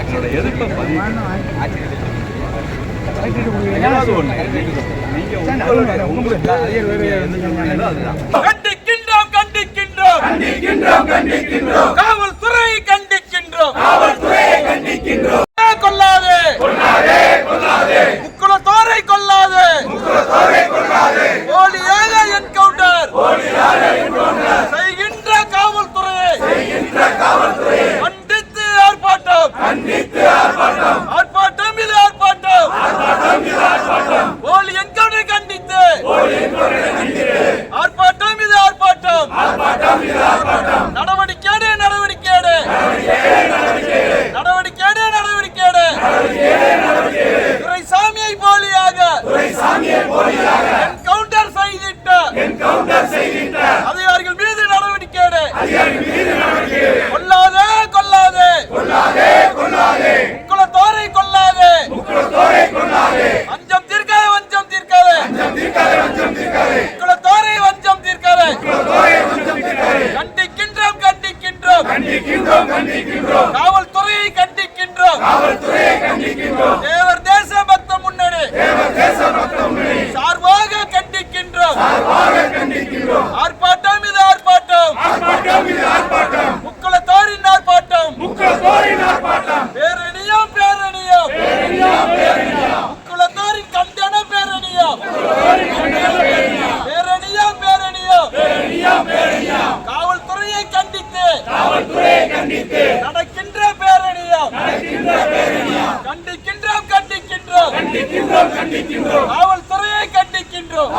என்னோட எதிர்ப்பை பதிவு ஏதாவது உங்களுக்கு அதுதான். கண்டிக்கின்றோம் கண்டிக்கின்றோம். கண்டிக்கின்றோம் கண்டிக்கின்றோம். காவல்துறை கண்டிக்கின்றோம். கண்டிக்கின்றோம். கொல்லாதே கொல்லாதே கொல்லாதே முக்குளத்தோரை கொல்லாதே முக்குளத்தோரை கொல்லாதே போலியாக என்கவுண்டர். போலியாக என்கவுண்டர் செய்கின்ற காவல்துறையை செய்கின்ற காவல்துறையை கண்டித்து ஆர்ப்பாட்டம் கண்டித்து ஆர்ப்பாட்டம் ஆர்ப்பாட்டம் இது ஆர்ப்பாட்டம் ஆர்ப்பாட்டம் இது ஆர்ப்பாட்டம் போலி என்கவுண்டர் கண்டித்து ஆர்ப்பாட்டம் இது ஆர்ப்பாட்டம் ஆர்ப்பாட்டம் இது ஆர்ப்பாட்டம் நடவடிக்கை எடு, நடவடிக்கை எடு. நடவடிக்கை எடு, நடவடிக்கை எடு. துரைசாமியை போலியாக என்கவுண்டர் செய்திட்ட அதிகாரிகள் மீது நடவடிக்கை எடு. கொல்லாதே கொல்லாதே முக்குளத்தோரை கொல்லாதே வஞ்சம் தீர்க்காதே வஞ்சம் தீர்க்காதே முக்குளத்தோரை வஞ்சம் தீர்க்காதே கண்டிக்கின்றோம் கண்டிக்கின்றோம் காவல்துறையை கண்டிக்கின்றோம். தேவர் தேச பக்த முன்னணி. சார்பாக கண்டிக்கின்றோம். ஆர்ப்பாட்டம் இது ஆர்ப்பாட்டம். முக்குளத்தோரின் ஆர்ப்பாட்டம். பேரணியம் பேரணியம் முக்குளத்தோரின் கண்டன பேரணியம் பேரணியம் பேரணியம் காவல்துறையை கண்டித்து நடக்கின்ற பேரணியம். கண்டிக்கின்றோம் கண்டிக்கின்றோம். காவல்துறையை கண்டிக்கின்றோம்.